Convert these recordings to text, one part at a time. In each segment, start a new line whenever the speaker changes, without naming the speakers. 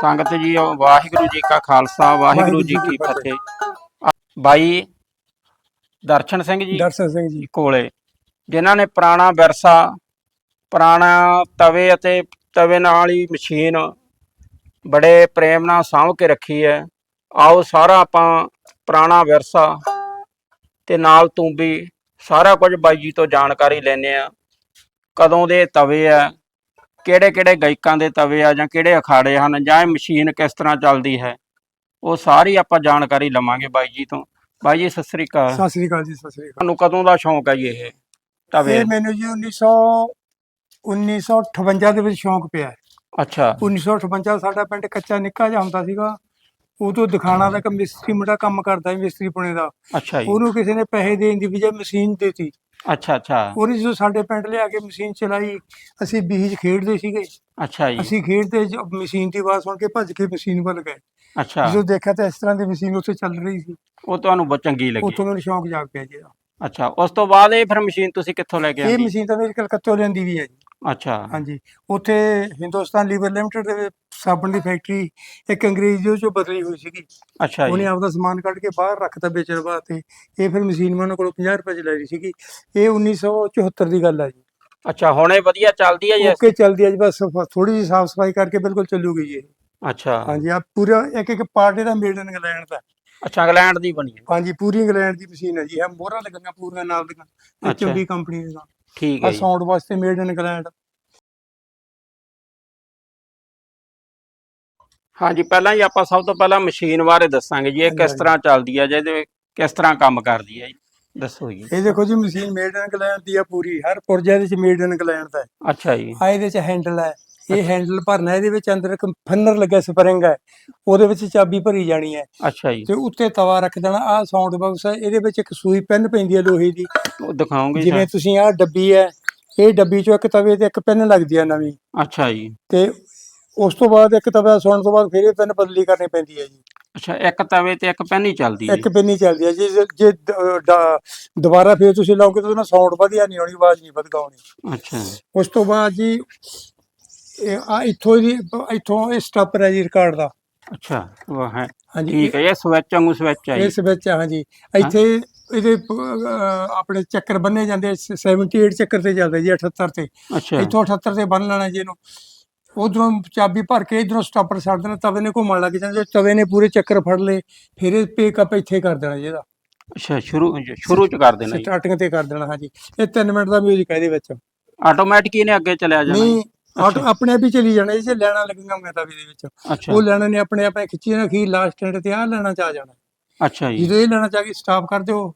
ਸੰਗਤ ਜੀ ਵਾਹਿਗੁਰੂ ਜੀ ਕਾ ਖਾਲਸਾ ਵਾਹਿਗੁਰੂ ਜੀ ਕੀ ਫਤਿਹ। ਬਾਈ ਦਰਸ਼ਨ ਸਿੰਘ ਜੀ
ਦਰਸ਼ਨ ਸਿੰਘ ਜੀ।
ਕੋਲੇ ਜਿਨ੍ਹਾਂ ਨੇ ਪੁਰਾਣਾ ਵਿਰਸਾ ਪੁਰਾਣਾ ਤਵੇ ਅਤੇ ਤਵੇ ਨਾਲ ਹੀ ਮਸ਼ੀਨ ਬੜੇ ਪ੍ਰੇਮ ਨਾਲ ਸਾਂਭ ਕੇ ਰੱਖੀ ਹੈ। ਆਓ ਸਾਰਾ ਆਪਾਂ ਪੁਰਾਣਾ ਵਿਰਸਾ ਤੇ ਨਾਲ ਤੂੰਬੀ ਸਾਰਾ ਕੁਝ ਬਾਈ ਜੀ ਤੋਂ ਜਾਣਕਾਰੀ ਲੈਣੇ ਆ ਕਦੋਂ ਦੇ ਤਵੇ ਆ ਕਿਹੜੇ ਕਿਹੜੇ ਗਾਇਕਾਂ ਦੇ ਤਵੇ ਆ ਜਾਂ ਕਿਹੜੇ ਅਖਾੜੇ ਹਨ ਜਾਂ ਇਹ ਮਸ਼ੀਨ ਕਿਸ ਤਰ੍ਹਾਂ ਚੱਲਦੀ ਹੈ ਉਹ ਸਾਰੀ ਆਪਾਂ ਜਾਣਕਾਰੀ ਲਵਾਂਗੇ ਬਾਈ ਜੀ ਤੋਂ। ਬਾਈ ਜੀ ਸਤਿ ਸ੍ਰੀ ਅਕਾਲ।
ਸਤਿ ਸ੍ਰੀ ਅਕਾਲ ਜੀ ਸਤਿ ਸ੍ਰੀ
ਤੁਹਾਨੂੰ ਕਦੋਂ ਦਾ ਸ਼ੌਂਕ ਹੈ ਜੀ ਇਹ
ਅਕਾਲ
ਤਵੇ?
ਇਹ ਮੈਨੂੰ ਜੀ 1900 1958 ਦੇ ਵਿੱਚ ਸ਼ੌਂਕ ਪਿਆ।
ਅੱਛਾ।
1958 ਸਾਡਾ ਪਿੰਡ ਕੱਚਾ ਨਿੱਕਾ ਜਿਹਾ ਹੁੰਦਾ ਸੀਗਾ। ਉਦੋਂ ਦਿਖਾਣਾ ਦਾ ਇੱਕ ਮਿਸਤਰੀ ਮੁੰਡਾ ਕੰਮ ਕਰਦਾ ਸੀ ਮਿਸਤਰੀ ਪੁਣੇ ਦਾ।
ਅੱਛਾ ਜੀ।
ਉਹਨੂੰ ਕਿਸੇ ਨੇ ਪੈਸੇ ਦੇਣ ਦੀ ਵਜ੍ਹਾ ਮਸ਼ੀਨ ਦੇਤੀ।
ਅੱਛਾ ਅੱਛਾ।
ਉਹਨੇ ਜਦੋਂ ਸਾਡੇ ਪਿੰਡ ਲਿਆ ਕੇ ਮਸ਼ੀਨ ਚਲਾਈ ਅਸੀਂ ਬੀਜ ਖੇਡਦੇ ਸੀਗੇ।
ਅੱਛਾ ਜੀ।
ਅਸੀਂ ਖੇਡਦੇ ਜ- ਮਸ਼ੀਨ ਦੀ ਆਵਾਜ਼ ਸੁਣ ਕੇ ਭੱਜ ਕੇ ਮਸ਼ੀਨ ਵੱਲ ਗਏ।
ਅੱਛਾ।
ਜਦੋਂ ਦੇਖਿਆ ਤਾਂ ਇਸ ਤਰ੍ਹਾਂ ਦੀ ਮਸ਼ੀਨ ਉੱਥੇ ਚੱਲ ਰਹੀ ਸੀ।
ਉਹ ਤੁਹਾਨੂੰ ਬਹੁਤ ਚੰਗੀ ਲੱਗੀ।
ਉੱਥੋਂ ਮੈਨੂੰ ਸ਼ੌਂਕ ਜਾਗ ਪਿਆ ਜੀ ਇਹਦਾ।
ਅੱਛਾ ਉਸ ਤੋਂ ਬਾਅਦ ਇਹ ਫਿਰ ਮਸ਼ੀਨ ਤੁਸੀਂ ਕਿੱਥੋਂ ਲੈ ਕੇ
ਇਹ
ਆਂਦੀ
ਮਸ਼ੀਨ ਤਾਂ ਮੇਰੀ ਕਲਕੱਤੇ ਲੈਂਦੀ ਵੀ ਹੈ ਜੀ।
ਅੱਛਾ।
ਹਾਂਜੀ। ਉੱਥੇ ਹਿੰਦੁਸਤਾਨ ਲੀਵਰ ਲਿਮਟਿਡ ਦੇ ਸਾਬਣ ਦੀ ਫੈਕਟਰੀ ਇੱਕ ਅੰਗਰੇਜ਼ ਦੇ ਚੋਂ ਬਦਲੀ ਹੋਈ ਸੀਗੀ।
ਅੱਛਾ
ਉਹਨੇ
ਜੀ
ਆਪਦਾ ਸਮਾਨ ਕੱਢ ਕੇ ਬਾਹਰ ਰੱਖਤਾ ਵੇਚਣ ਵਾਸਤੇ। ਇਹ ਫਿਰ ਮਸ਼ੀਨ ਮੈਂ ਉਹਨਾਂ ਕੋਲੋਂ 50 ਰੁਪਏ ਚ ਲੈ ਲਈ ਸੀਗੀ। ਇਹ 1974 ਦੀ ਗੱਲ ਹੈ ਜੀ।
ਅੱਛਾ ਹੁਣ ਇਹ ਵਧੀਆ ਚੱਲਦੀ ਹੈ ਜੀ
ਓਕੇ ਚੱਲਦੀ ਹੈ ਜੀ ਬਸ ਥੋੜੀ ਜਿਹੀ ਸਾਫ਼ ਸਫ਼ਾਈ ਕਰਕੇ ਬਿਲਕੁਲ ਚੱਲੂਗੀ ਜੀ ਇਹ।
ਅੱਛਾ।
ਹਾਂਜੀ ਆ ਪੂਰਾ ਇੱਕ ਇੱਕ ਪਾਰਟ ਇਹਦਾ ਮੇਡ ਇਨ ਇੰਗਲੈਂਡ ਦਾ।
ਅੱਛਾ ਇੰਗਲੈਂਡ ਦੀ ਬਣੀ ਹੈ।
ਹਾਂਜੀ ਪੂਰੀ ਇੰਗਲੈਂਡ ਦੀ ਮਸ਼ੀਨ ਹੈ ਜੀ। ਇਹ ਮੋਹਰਾਂ ਲੱਗੀਆਂ ਪੂਰੀਆਂ ਨਾਲ ਦੀਆਂ। ਐਚਐਮਡੀ ਕੰਪਨੀ ਦੀਆਂ
ਠੀਕ
ਆ
ਹੈ ਜੀ।
ਸਾਊਂਡ ਵਾਸਤੇ ਮੇਡ ਇਨ ਇੰਗਲੈਂਡ
ਹਾਂਜੀ ਪਹਿਲਾਂ ਹੀ ਆਪਾਂ ਸਭ ਤੋਂ ਪਹਿਲਾਂ ਮਸ਼ੀਨ ਬਾਰੇ ਦੱਸਾਂਗੇ ਜੀ ਇਹ ਕਿਸ
ਹਾਂਜੀ।
ਤਰ੍ਹਾਂ ਚੱਲਦੀ ਹੈ ਜਿਹਦੇ ਕਿਸ ਤਰ੍ਹਾਂ ਕੰਮ ਕਰਦੀ ਹੈ ਜੀ। ਦੱਸੋ ਜੀ।
ਇਹ ਦੇਖੋ ਜੀ ਮਸ਼ੀਨ ਮੇਡ ਇਨ ਇੰਗਲੈਂਡ ਦੀ ਆ ਪੂਰੀ ਹਰ ਪੁਰਜਾ ਦੇ ਚ ਮੇਡ ਇਨ ਇੰਗਲੈਂਡ ਦਾ ਹੈ।
ਅੱਛਾ ਜੀ।
ਆ ਇਹਦੇ ਚ ਹੈਂਡਲ ਹੈ। ਇਹ ਹੈਂਡਲ ਭਰਨਾ ਇਹਦੇ ਵਿੱਚ ਅੰਦਰ ਇੱਕ ਫੰਨਰ ਲੱਗਿਆ ਸਪਰਿੰਗ ਹੈ। ਉਹਦੇ ਵਿੱਚ ਚਾਬੀ ਭਰੀ ਜਾਣੀ ਹੈ।
ਅੱਛਾ ਜੀ।
ਤੇ ਉੱਤੇ ਤਵਾ ਰੱਖ ਦੇਣਾ ਆ ਸਾਊਂਡ ਬਾਕਸ ਹੈ ਇਹਦੇ ਵਿੱਚ ਇੱਕ ਸੂਈ ਪੈਨ ਪੈਂਦੀ ਹੈ ਲੋਹੇ ਦੀ।
ਉਹ ਦਿਖਾਓਗੇ
ਜਿਵੇਂ ਤੁਸੀਂ ਆ ਡੱਬੀ ਹੈ ਇਹ ਡੱਬੀ ਚੋਂ ਇੱਕ ਤਵੇ ਤੇ ਇੱਕ ਪੈਨ ਲੱਗਦੀ ਹੈ ਨਵੀਂ।
ਅੱਛਾ ਜੀ।
ਤੇ ਉਸ ਤੋਂ ਬਾਅਦ ਇੱਕ ਤਵਾ ਸੁਣਨ ਤੋਂ ਬਾਅਦ ਫਿਰ ਇਹ ਪੈਨ ਬਦਲੀ ਕਰਨੀ ਪੈਂਦੀ ਹੈ ਜੀ।
ਅੱਛਾ ਇੱਕ ਤਵੇ ਤੇ ਇੱਕ ਪੈਨ ਹੀ ਚੱਲਦੀ ਹੈ
ਇੱਕ ਪੈਨ ਹੀ ਚੱਲਦੀ ਹੈ ਜੀ। ਜੇ- ਦੁਬਾਰਾ ਫਿਰ ਤੁਸੀਂ ਲਾਓਗੇ ਤਾਂ ਉਹਦਾ ਸਾਊਂਡ ਵਧੀਆ ਨਹੀਂ ਆਉਣੀ ਆਵਾਜ਼ ਨਹੀਂ
ਜੀ। ਅੱਛਾ।
ਉਸ ਤੋਂ ਬਾਅਦ ਜੀ ਇਹ ਆ ਇੱਥੋਂ ਦੀ ਇੱਥੋਂ ਇਹ ਸਟਾਪਰ ਹੈ ਜੀ ਰਿਕਾਰਡ ਦਾ।
ਅੱਛਾ ਉਹ ਹੈ।
ਹਾਂਜੀ।
ਠੀਕ ਹੈ ਇਹ ਸਵਿਚ ਵਾਂਗੂ ਸਵਿਚ ਹੈ ਜੀ।
ਇਸ ਵਿੱਚ ਹਾਂਜੀ। ਇੱਥੇ ਇਹਦੇ ਆਪਣੇ ਚੱਕਰ ਬੰਨੇ ਜਾਂਦੇ 78 ਚੱਕਰ ਤੇ ਚੱਲਦੇ ਜੀ 78 ਤੇ। ਇੱਥੋਂ 78 ਤੇ ਬੰਨ ਲੈਣਾ ਜੀ ਇਹਨੂੰ। ਉਧਰੋਂ ਚਾਬੀ ਭਰ ਕੇ ਇਧਰੋਂ ਸਟਾਪਰ ਛੱਡ ਦੇਣਾ ਤਵੇ ਨੇ ਘੁੰਮਣ ਲੱਗ ਜਾਂਦੇ ਤਵੇ ਨੇ ਪੂਰੇ ਚੱਕਰ ਫੜ ਲਏ ਫਿਰ ਇਹ ਪੇਕਅਪ ਇੱਥੇ ਕਰ ਦੇਣਾ ਜੀ ਇਹਦਾ।
ਅੱਛਾ ਸ਼ੁਰੂ ਸ਼ੁਰੂ ਚ ਕਰ ਦੇਣਾ
ਸਟਾਰਟਿੰਗ ਤੇ ਕਰ ਦੇਣਾ ਹਾਂਜੀ। ਇਹ 3 ਮਿੰਟ ਦਾ ਮਿਊਜ਼ਿਕ ਹੈ ਇਹਦੇ ਵਿੱਚ।
ਆਟੋਮੈਟਿਕ ਹੀ ਨੇ ਅੱਗੇ ਚਲਿਆ ਜਾਣਾ?
ਨਹੀਂ ਆਟੋ ਆਪਣੇ ਆਪ ਹੀ ਚਲੀ ਜਾਣਾ ਜੇ ਲੈਣਾ ਲੱਗੀਆਂ ਮੈਂ ਤਵੇ ਦੇ ਵਿੱਚ।
ਅੱਛਾ।
ਉਹ ਲੈਣਾ ਨੇ ਆਪਣੇ ਆਪ ਖਿੱਚੀ ਨਾ ਅਖੀਰ ਲਾਸਟ ਐਂਡ ਤੇ ਆ ਲੈਣਾ ਚ ਆ ਜਾਣਾ।
ਅੱਛਾ ਜੀ।
ਜਦੋਂ ਇਹ ਲੈਣਾ ਚਾਹ ਕੇ ਸਟਾਪ ਕਰ ਦਿਓ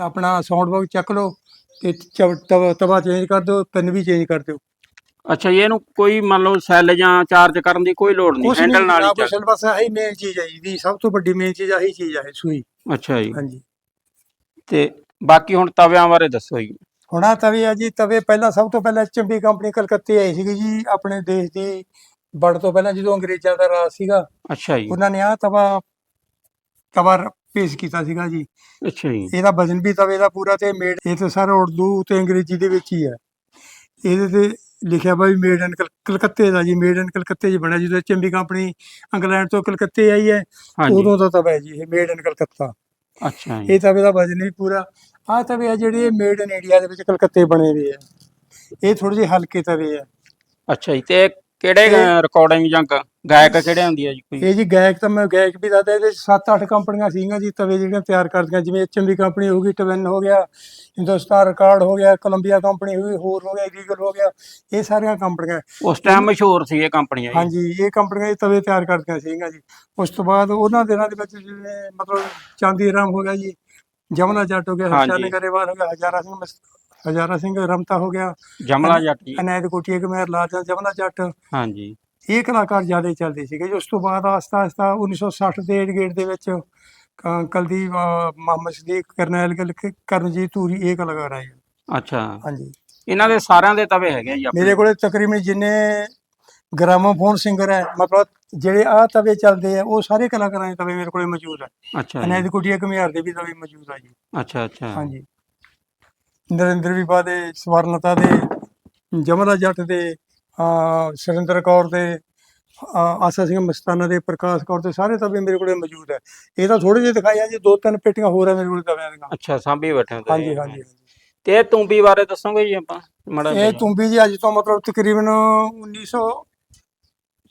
ਆਪਣਾ ਸਾਊਂਡ ਬਾਕਸ ਚੱਕ ਲਓ ਤੇ ਚ- ਤਵਾ- ਤਵਾ ਚੇਂਜ ਕਰ ਦਿਓ ਪਿੰਨ ਵੀ ਚੇਂਜ ਕਰ ਦਿਓ।
ਅੱਛਾ ਜੀ, ਇਹਨੂੰ ਕੋਈ ਮੰਨ ਲਓ ਸੈੱਲ ਜਾਂ ਚਾਰਜ ਕਰਨ ਦੀ ਕੋਈ ਲੋੜ ਨਹੀਂ ਹੈਂਡਲ ਨਾਲ ਹੀ
ਕੁਛ ਬਸ ਆਹੀ ਮੇਨ ਚੀਜ਼ ਹੈ ਜੀ ਦੀ ਸਭ ਤੋਂ ਵੱਡੀ ਮੇਨ ਚੀਜ਼ ਆਹੀ ਚੀਜ਼ ਹੈ ਸੂਈ।
ਚੱਲ ਅੱਛਾ ਜੀ।
ਹਾਂਜੀ।
ਤੇ ਬਾਕੀ ਹੁਣ ਤਵਿਆਂ ਬਾਰੇ ਦੱਸੋ ਜੀ।
ਹੁਣ ਤਵੇ ਆ ਜੀ ਤਵੇ ਪਹਿਲਾਂ ਸਭ ਤੋਂ ਪਹਿਲਾਂ ਐਚਐਮਡੀ ਕੰਪਨੀ ਕਲਕੱਤੇ ਆਈ ਸੀਗੀ ਜੀ ਆਪਣੇ ਦੇਸ਼ ਦੀ ਵੜ ਤੋਂ ਪਹਿਲਾਂ ਜਦੋਂ ਅੰਗਰੇਜ਼ਾਂ ਦਾ ਰਾਜ ਸੀਗਾ
ਅੱਛਾ ਜੀ।
ਉਹਨਾਂ ਨੇ ਆ ਤਵਾ ਤਵਾ ਪੇਸ਼ ਕੀਤਾ ਸੀਗਾ ਜੀ।
ਅੱਛਾ ਜੀ।
ਇਹਦਾ ਵਜ਼ਨ ਵੀ ਤਵੇ ਦਾ ਪੂਰਾ ਤੇ ਮੇਡ ਇਹ ਤਾਂ ਸਾਰਾ ਉਰਦੂ ਤੇ ਅੰਗਰੇਜ਼ੀ ਦੇ ਵਿੱਚ ਹੀ ਹੈ। ਇਹਦੇ ਤੇ ਲਿਖਿਆ ਵਾ ਵੀ ਮੇਡ ਇਨ ਕਲਕੱਤੇ ਦਾ ਜੀ ਮੇਡ ਇਨ ਕਲਕੱਤੇ 'ਚ ਬਣਿਆ ਜਦੋਂ ਚੰਬੀ ਕੰਪਨੀ ਇੰਗਲੈਂਡ ਤੋਂ ਕਲਕੱਤੇ ਆਈ ਹੈ ਉਦੋਂ ਦਾ ਤਵਾ ਹੈ ਜੀ ਇਹ ਮੇਡ ਇਨ ਕਲਕੱਤਾ।
ਅੱਛਾ ਜੀ।
ਇਹ ਤਵੇ ਦਾ ਵਜ਼ਨ ਵੀ ਪੂਰਾ ਆਹ ਤਵੇ ਆ ਜਿਹੜੇ ਇਹ ਮੇਡ ਇਨ ਇੰਡੀਆ ਦੇ ਵਿੱਚ ਕਲਕੱਤੇ ਬਣੇ ਹੋਏ ਆ। ਇਹ ਥੋੜੇ ਜਿਹੇ ਹਲਕੇ ਤਵੇ ਆ।
ਅੱਛਾ ਜੀ ਤੇ ਕਿਹੜੇ ਰਿਕਾਰਡਿੰਗ ਜਾਂ ਗ- ਗਾਇਕ ਕਿਹੜੇ ਹੁੰਦੀ ਹੈ ਜੀ ਕੋਈ?
ਇਹ ਜੀ ਗਾਇਕ ਤਾਂ ਮੈਂ ਗਾਇਕ ਵੀ ਦੱਸਦਾ ਇਹਦੇ 7-8 ਕੰਪਨੀਆਂ ਸੀਗੀਆਂ ਜੀ ਤਵੇ ਜਿਹੜੀਆਂ ਤਿਆਰ ਕਰਦੀਆਂ ਜਿਵੇਂ ਐਚਐਮਡੀ ਕੰਪਨੀ ਹੋ ਗਈ ਟਵਿਨ ਹੋ ਗਿਆ ਹਿੰਦੁਸਤਾਨ ਰਿਕਾਰਡ ਹੋ ਗਿਆ ਕੋਲੰਬੀਆ ਕੰਪਨੀ ਹੋ ਗਈ ਹੋਰ ਹੋ ਗਿਆ ਈਗਲ ਹੋ ਗਿਆ ਇਹ ਸਾਰੀਆਂ ਕੰਪਨੀਆਂ।
ਉਸ ਟਾਈਮ ਮਸ਼ਹੂਰ ਸੀ ਇਹ ਕੰਪਨੀਆਂ ਜੀ।
ਹਾਂਜੀ ਇਹ ਕੰਪਨੀਆਂ ਇਹ ਤਵੇ ਤਿਆਰ ਕਰਦੀਆਂ ਸੀਗੀਆਂ ਜੀ। ਉਸ ਤੋਂ ਬਾਅਦ ਉਹਨਾਂ ਦਿਨਾਂ ਦੇ ਵਿੱਚ ਜਿਵੇਂ ਮਤਲਬ ਚਾਂਦੀ ਰਾਮ ਹੋ ਗਿਆ ਜੀ ਹੋ ਗਿਆ
ਹਾਂਜੀ।
ਹਰਸ਼ਾਨ ਗਰੇਵਾਲ ਹੋ ਗਿਆ ਹਜ਼ਾਰਾ ਸਿੰਘ ਮਸ- ਹਜ਼ਾਰਾ ਸਿੰਘ ਰਮਤਾ ਹੋ ਗਿਆ
ਜਮਲਾ ਜੱਟ ਜੀ।
ਅਨੈਤ ਕੋਟੀਆ ਕਮੇਰ ਲਾਜਾ ਜਮਨਾ ਜੱਟ।
ਹਾਂਜੀ।
ਇਹ ਕਲਾਕਾਰ ਜ਼ਿਆਦਾ ਚੱਲਦੇ ਸੀਗੇ ਜੀ। ਉਸ ਤੋਂ ਬਾਅਦ ਆਸਤਾ ਆਸਤਾ 1960 ਦੇ ਗੇਟ ਦੇ ਵਿੱਚ ਕ- ਕੁਲਦੀਪ ਅਹ, ਮੁਹੰਮਦ ਸਦੀਕ ਕਰਨੈਲ ਗਿੱਲ ਕ- ਕਰਨਜੀਤ ਧੂਰੀ ਇਹ ਕਲਾਕਾਰ ਆਏ।
ਅੱਛਾ।
ਹਾਂਜੀ।
ਇਹਨਾਂ ਦੇ ਸਾਰਿਆਂ ਦੇ ਤਵੇ ਹੈਗੇ ਜੀ ਆਪਣੇ?
ਮੇਰੇ ਕੋਲੇ ਤਕਰੀਬਨ ਜਿੰਨੇ ਗ੍ਰਾਮੋਫੋਨ ਸਿੰਗਰ ਹੈ ਮਤਲਬ ਜਿਹੜੇ ਆ ਤਵੇ ਚੱਲਦੇ ਆ ਉਹ ਸਾਰੇ ਕਲਾਕਾਰਾਂ ਦੇ ਤਵੇ ਮੇਰੇ ਕੋਲੇ ਮੌਜੂਦ ਹੈ।
ਅੱਛਾ ਜੀ।
ਕੋਟੀਆ ਕਮੇਰ ਦੇ ਵੀ ਤਵੇ ਮੌਜੂਦ ਆ ਜੀ।
ਅੱਛਾ ਅੱਛਾ।
ਹਾਂਜੀ। ਨਰਿੰਦਰ ਵਿਪਾ ਦੇ ਸਵਰਨਤਾ ਦੇ ਜਮਲਾ ਜੱਟ ਦੇ ਅਹ, ਸੁਰਿੰਦਰ ਕੌਰ ਦੇ ਆਸਾ ਸਿੰਘ ਮਸਤਾਨਾ ਦੇ ਪ੍ਰਕਾਸ਼ ਕੌਰ ਤੇ ਸਾਰੇ ਤਵੇ ਮੇਰੇ ਕੋਲੇ ਮੌਜੂਦ ਹੈ। ਇਹ ਤਾਂ ਥੋੜੇ ਜਿਹੇ ਦਿਖਾਏ ਆ ਜੀ ਦੋ ਤਿੰਨ ਪੇਟੀਆਂ ਹੋਰ ਆ ਮੇਰੇ ਕੋਲੇ ਤਵਿਆਂ ਦੀਆਂ।
ਅੱਛਾ ਸਾਂਭੀ ਬੈਠੇ ਹੋ ਤੁਸੀਂ।
ਹਾਂਜੀ ਹਾਂਜੀ
ਤੇ ਇਹ ਤੂੰਬੀ ਬਾਰੇ ਦੱਸੋਗੇ ਜੀ ਆਪਾਂ ਮੜਾ
ਇਹ ਤੁੰਬੀ ਜੀ ਅੱਜ ਤੋਂ ਮਤਲਬ ਤਕਰੀਬਨ 1900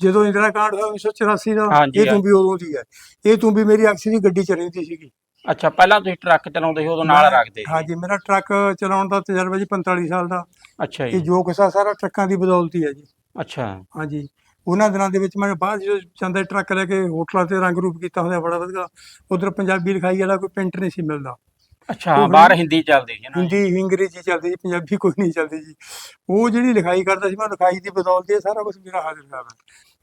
ਜਦੋਂ ਇੰਦਰਾ ਕਾਂਡ ਹੋਇਆ 1984 ਦਾ
ਹਾਂਜੀ,
ਇਹ
ਹਾਂ।
ਤੁੰਬੀ ਉਦੋਂ ਦੀ ਹੈ। ਇਹ ਤੁੰਬੀ ਮੇਰੀ ਅਕਸਰ ਹੀ ਗੱਡੀ ਚ ਰਹਿੰਦੀ ਸੀਗੀ।
ਅੱਛਾ ਪਹਿਲਾਂ ਤੁਸੀਂ ਟਰੱਕ ਚਲਾਉਂਦੇ ਸੀ ਉਦੋਂ ਨਾਲ ਰੱਖਦੇ ਸੀ।
ਹਾਂਜੀ ਮੇਰਾ ਟਰੱਕ ਚਲਾਉਣ ਦਾ ਤਜਰਬਾ ਜੀ 45 ਸਾਲ ਦਾ।
ਅੱਛਾ
ਇਹ
ਜੀ
ਜੋ ਕਿਸਾ ਸਾਰਾ ਟਰੱਕਾਂ ਦੀ ਬਦੌਲਤੀ ਹੈ ਜੀ।
ਅੱਛਾ।
ਹਾਂਜੀ। ਉਹਨਾਂ ਦਿਨਾਂ ਦੇ ਵਿੱਚ ਮੈਂ ਬਾਅਦ ਜਦੋਂ ਜਾਂਦਾ ਟਰੱਕ ਲੈ ਕੇ ਹੋਟਲਾਂ ਤੇ ਰੰਗ ਰੂਪ ਕੀਤਾ ਹੁੰਦਾ ਬੜਾ ਵਧੀਆ। ਉਧਰ ਪੰਜਾਬੀ ਲਿਖਾਈ ਵਾਲਾ ਕੋਈ ਪ੍ਰਿੰਟ ਨਹੀਂ ਸੀ ਮਿਲਦਾ।
ਅੱਛਾ
ਉਹ
ਬਾਹਰ ਹਿੰਦੀ ਚੱਲਦੀ ਸੀ ਨਾ
ਹਿੰਦੀ ਅੰਗਰੇਜ਼ੀ ਚੱਲਦੀ ਸੀ ਪੰਜਾਬੀ ਕੋਈ ਨਹੀਂ ਚੱਲਦੀ ਜੀ ਉਹ ਜਿਹੜੀ ਲਿਖਾਈ ਕਰਦਾ ਸੀ ਮੈਂ ਲਿਖਾਈ ਦੀ ਬਦੌਲਤ ਇਹ ਸਾਰਾ ਕੁਝ ਮੇਰਾ ਹਾਜ਼ਰ ਹੋਇਆ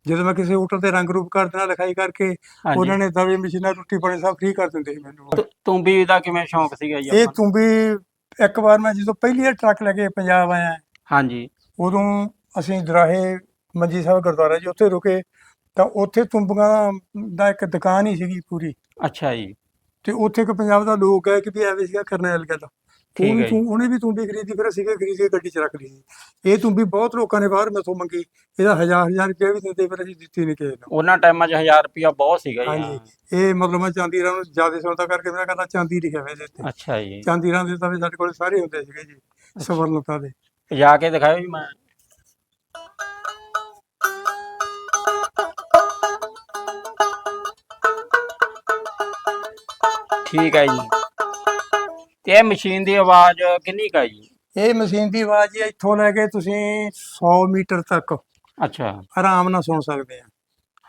ਜਦੋਂ ਮੈਂ ਕਿਸੇ ਹੋਟਲ ਤੇ ਰੰਗ ਰੂਪ ਕਰ ਦੇਣਾ ਲਿਖਾਈ ਕਰਕੇ ਉਹਨਾਂ ਨੇ ਦਵੇ ਮਸ਼ੀਨਾਂ ਰੋਟੀ ਪਾਣੀ ਸਭ ਫ੍ਰੀ ਕਰ ਦਿੰਦੇ ਸੀ ਮੈਨੂੰ।
ਤੂੰਬੀ ਦਾ ਕਿਵੇਂ ਸ਼ੌਂਕ ਸੀਗਾ ਜੀ
ਇਹ? ਤੁੰਬੀ ਇੱਕ ਵਾਰ ਮੈਂ ਜਦੋਂ ਪਹਿਲੀ ਵਾਰ ਟਰੱਕ ਲੈ ਕੇ ਪੰਜਾਬ ਆਇਆ
ਹਾਂਜੀ।
ਉਦੋਂ ਅਸੀਂ ਦਰਾਹੇ ਮੰਜੀ ਸਾਹਿਬ ਗੁਰਦੁਆਰਾ ਜੀ ਉੱਥੇ ਰੁਕੇ ਤਾਂ ਉੱਥੇ ਤੁੰਬੀਆਂ ਦਾ ਇੱਕ ਦੁਕਾਨ ਹੀ ਸੀਗੀ ਪੂਰੀ।
ਅੱਛਾ ਜੀ।
ਤੇ ਉੱਥੇ ਇੱਕ ਪੰਜਾਬ ਦਾ ਲੋਕ ਹੈ ਕਿ ਵੀ ਐਵੇਂ ਸੀਗਾ ਕਰਨੈਲ ਗੱਲ।
ਠੀਕ ਹੈ ਜੀ।
ਉਹਨੇ ਵੀ ਤੁੰਬੀ ਖਰੀਦੀ ਫਿਰ ਅਸੀਂ ਵੀ ਖਰੀਦ ਗੱਡੀ 'ਚ ਰੱਖ ਲਈ ਸੀ ਇਹ ਤੁੰਬੀ ਬਹੁਤ ਲੋਕਾਂ ਨੇ ਬਾਹਰ ਮੈਥੋਂ ਮੰਗੀ। ਇਹਦਾ ਹਜ਼ਾਰ ਹਜ਼ਾਰ ਰੁਪਏ ਵੀ ਦਿੰਦੇ ਫਿਰ ਅਸੀਂ ਦਿੱਤੀ ਨਹੀਂ ਕਿਸੇ ਨੂੰ।
ਉਹਨਾਂ ਟਾਈਮਾਂ 'ਚ 1000 ਰੁਪਿਆ ਬਹੁਤ ਸੀਗਾ
ਹਾਂਜੀ। ਇਹ ਮਤਲਬ ਮੈਂ ਚਾਂਦੀ ਰਾਮ ਨੂੰ ਜ਼ਿਆਦਾ ਸੁਣਦਾ ਕਰਕੇ ਮੇਰਾ ਕਹਿੰਦਾ ਚਾਂਦੀ ਲਿਖਿਆ ਹੋਇਆ ਇਹਦੇ ਉੱਤੇ।
ਅੱਛਾ ਜੀ।
ਚਾਂਦੀ ਰਾਮ ਦੇ ਤਾਂ ਵੀ ਸਾਡੇ ਕੋਲ ਸਾਰੇ ਹੁੰਦੇ ਸੀਗੇ ਜੀ ਸਵਰਨਤਾ ਦੇ।
ਜਾ ਕੇ ਦਿਖਾਓ ਜੀ ਮੈਂ। ਠੀਕ ਹੈ ਜੀ। ਤੇ ਇਹ ਮਸ਼ੀਨ ਦੀ ਆਵਾਜ਼ ਕਿੰਨੀ ਕਾ ਜੀ?
ਇਹ ਮਸ਼ੀਨ ਦੀ ਆਵਾਜ਼ ਜੀ ਇੱਥੋਂ ਲੈ ਕੇ ਤੁਸੀਂ 100 ਮੀਟਰ ਤੱਕ
ਅੱਛਾ।
ਆਰਾਮ ਨਾਲ ਸੁਣ ਸਕਦੇ ਆ।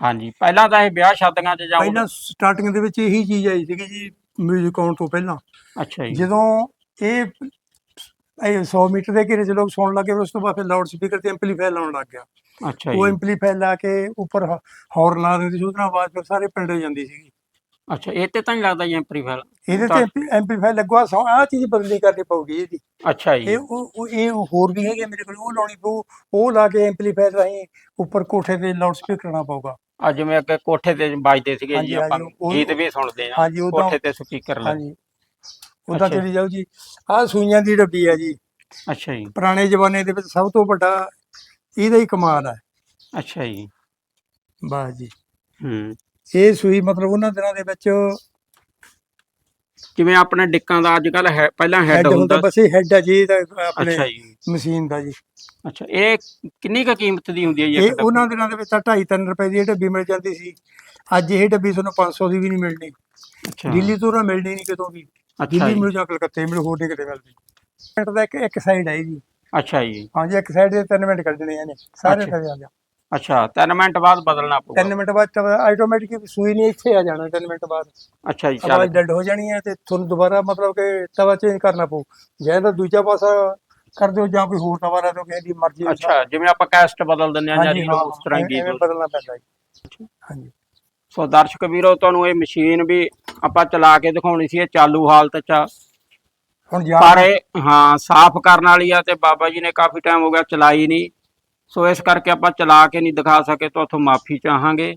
ਹਾਂਜੀ ਪਹਿਲਾਂ ਤਾਂ ਇਹ ਵਿਆਹ ਸ਼ਾਦੀਆਂ 'ਚ ਜਾਊ
ਪਹਿਲਾਂ ਸਟਾਰਟਿੰਗ ਦੇ ਵਿੱਚ ਇਹੀ ਚੀਜ਼ ਆਈ ਸੀਗੀ ਜੀ 뮤직 ਆਉਣ ਤੋਂ ਪਹਿਲਾਂ।
ਅੱਛਾ ਜੀ।
ਜਦੋਂ ਇਹ ਇਹ 100 ਮੀਟਰ ਦੇ ਘੇਰੇ 'ਚ ਲੋਕ ਸੁਣਨ ਲੱਗੇ ਉਸ ਤੋਂ ਬਾਅਦ ਫਿਰ ਲਾਊਡ ਸਪੀਕਰ ਤੇ ਐਂਪਲੀਫਾਇਰ ਲਾਉਣ ਲੱਗ ਗਿਆ।
ਅੱਛਾ
ਉਹ
ਜੀ
ਐਂਪਲੀਫਾਇਰ ਲਾ ਕੇ ਉੱਪਰ ਹਾਰਨ ਲਾ ਦਿੰਦੇ ਸੀ ਉਹਦੇ ਨਾਲ ਆਵਾਜ਼ ਫਿਰ ਸਾਰੇ ਪਿੰਡ ਜਾਂਦੀ ਸੀਗੀ।
ਅੱਛਾ ਇਹ ਤੇ ਤਾਂ ਨਹੀਂ ਲੱਗਦਾ ਜੀ ਐਂਪਲੀਫਾਇਰ
ਇਹਦੇ ਤੇ ਐਂਪਲੀਫਾਇਰ ਲੱਗਵਾ ਸੌ ਆਹ ਚੀਜ਼ ਬਦਲੀ ਕਰਨੀ ਪਊਗੀ ਇਹਦੀ।
ਅੱਛਾ ਜੀ।
ਇਹ ਉਹ ਉਹ- ਇਹ ਹੋਰ ਵੀ ਹੈਗੇ ਮੇਰੇ ਕੋਲ ਉਹ ਲਾਉਣੀ ਪਊ। ਉਹ ਲਾ ਕੇ ਐਂਪਲੀਫਾਇਰ ਰਾਹੀਂ ਉੱਪਰ ਕੋਠੇ ਤੇ ਲਾਊਡ ਸਪੀਕਰ ਲਾਉਣਾ ਪਊਗਾ।
ਆ ਜਿਵੇਂ ਅੱਗੇ ਕੋਠੇ ਤੇ ਵੱਜਦੇ ਸੀਗੇ
ਹਾਂਜੀ,
ਜੀ ਆਪਾਂ
ਹਾਂਜੀ, ਉਹ-
ਗੀਤ ਵੀ ਸੁਣਦੇ ਆ
ਹਾਂਜੀ, ਉਦੋਂ-
ਕੋਠੇ ਤੇ ਸਪੀਕਰ ਲਾ।
ਹਾਂਜੀ। ਉਦਾਂ
ਅੱਛਾ।
ਚਲੀ ਜਾਓ ਜੀ। ਆਹ ਸੂਈਆਂ ਦੀ ਡੱਬੀ ਹੈ ਜੀ।
ਅੱਛਾ ਜੀ।
ਪੁਰਾਣੇ ਜ਼ਮਾਨੇ ਦੇ ਵਿੱਚ ਸਭ ਤੋਂ ਵੱਡਾ ਇਹਦਾ ਹੀ ਕਮਾਲ ਹੈ
ਅੱਛਾ ਜੀ।
ਬਾਸ ਜੀ।
ਹੂੰ।
ਇਹ ਸੂਈ ਮਤਲਬ ਉਹਨਾਂ ਦਿਨਾਂ ਦੇ ਵਿੱਚ
ਜਿਵੇਂ ਆਪਣੇ ਡਿੱਕਾਂ ਦਾ ਅੱਜ ਕੱਲ ਪਹਿਲਾਂ ਹੈਡ
ਹੈੱਡ ਹੁੰਦਾ
ਹੁੰਦਾ
ਬਸ ਇਹ ਹੈੱਡ ਹੈ ਜੀ ਇਹਦਾ ਆਪਣੇ
ਅੱਛਾ ਜੀ।
ਮਸ਼ੀਨ ਦਾ ਜੀ।
ਅੱਛਾ ਇਹ ਕਿੰਨੀ ਕੁ ਕੀਮਤ ਦੀ ਹੁੰਦੀ ਹੈ ਜੀ
ਇਹ
ਇੱਕ?
ਉਹਨਾਂ ਦਿਨਾਂ ਦੇ ਵਿੱਚ ਤਾਂ 2.5 ਰੁਪਏ ਦੀ ਇਹ ਡੱਬੀ ਮਿਲ ਜਾਂਦੀ ਸੀ। ਅੱਜ ਇਹ ਡੱਬੀ ਤੁਹਾਨੂੰ 500 ਦੀ ਵੀ ਨਹੀਂ ਮਿਲਣੀ।
ਅੱਛਾ।
ਦਿੱਲੀ ਤੋਂ ਨਾ ਮਿਲਣੀ ਨਹੀਂ ਕਿਤੋਂ ਵੀ।
ਅੱਛਾ
ਦਿੱਲੀ
ਜੀ।
ਮਿਲ ਜਾ ਕਲਕੱਤੇ ਮਿਲ ਹੋਰ ਨਹੀਂ ਕਿਤੇ ਮਿਲਦੀ। ਮਿੰਟ ਦਾ ਇੱਕ ਇੱਕ ਸਾਈਡ ਹੈ ਜੀ।
ਅੱਛਾ ਜੀ।
ਹਾਂਜੀ ਇੱਕ ਸਾਈਡ ਦੇ 3 ਮਿੰਟ ਕੱਢਣੇ ਨੇ ਸਾਰੇ
ਅੱਛਾ।
ਆ ਗਿਆ।
ਅੱਛਾ 3 ਮਿੰਟ ਬਾਅਦ ਬਦਲਣਾ ਪਊਗਾ।
3 ਮਿੰਟ ਬਾਅਦ ਆਟੋਮੈਟਿਕ ਸੂਈ ਨਹੀਂ ਇੱਥੇ ਆ ਜਾਣਾ 3 ਮਿੰਟ ਬਾਅਦ।
ਅੱਛਾ ਜੀ
ਆਵਾਜ਼
ਚੱਲ
ਡੈਡ ਹੋ ਜਾਣੀ ਹੈ ਤੇ ਤੁਹਾਨੂੰ ਦੁਬਾਰਾ ਮਤਲਬ ਕਿ ਤਵਾ ਚੇਂਜ ਕਰਨਾ ਪਊ। ਜਾਂ ਤਾਂ ਦੂਜਾ ਪਾਸਾ ਕਰ ਦਿਓ ਜਾਂ ਕੋਈ ਹੋਰ ਤਵਾ ਲਾ ਦਿਓ ਕਿਸੇ ਦੀ ਮਰਜ਼ੀ।
ਅੱਛਾ ਜਿਵੇਂ ਆਪਾਂ ਕੈਸਟ ਬਦਲ ਦਿੰਦੇ ਆ ਜਾਂ ਰੀਲੋ
ਹਾਂ
ਉਸ ਤਰ੍ਹਾਂ ਗੀਤ
ਬਦਲਣਾ ਪੈਂਦਾ ਜੀ। ਹਾਂਜੀ।
ਸੋ ਦਰਸ਼ਕ ਵੀਰੋ ਤੁਹਾਨੂੰ ਇਹ ਮਸ਼ੀਨ ਵੀ ਆਪਾਂ ਚਲਾ ਕੇ ਦਿਖਾਉਣੀ ਸੀ ਇਹ ਚਾਲੂ ਹਾਲਤ 'ਚ ਆ।
ਹੁਣ ਜਾਂ
ਪਰ ਇਹ ਹਾਂ ਸਾਫ਼ ਕਰਨ ਵਾਲੀ ਆ ਤੇ ਬਾਬਾ ਜੀ ਨੇ ਕਾਫੀ ਟਾਈਮ ਹੋ ਗਿਆ ਚਲਾਈ ਨਹੀਂ। ਸੋ ਇਸ ਕਰਕੇ ਆਪਾਂ ਚਲਾ ਕੇ ਨਹੀਂ ਦਿਖਾ ਸਕੇ ਤਾਂ ਉਥੋਂ ਮਾਫੀ ਚਾਹਾਂਗੇ।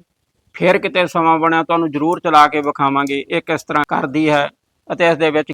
ਫਿਰ ਕਿਤੇ ਸਮਾਂ ਬਣਿਆ ਤੁਹਾਨੂੰ ਜ਼ਰੂਰ ਚਲਾ ਕੇ ਵਿਖਾਵਾਂਗੇ। ਇਹ ਕਿਸ ਤਰ੍ਹਾਂ ਕਰਦੀ ਹੈ ਅਤੇ ਇਸ ਦੇ ਵਿੱਚ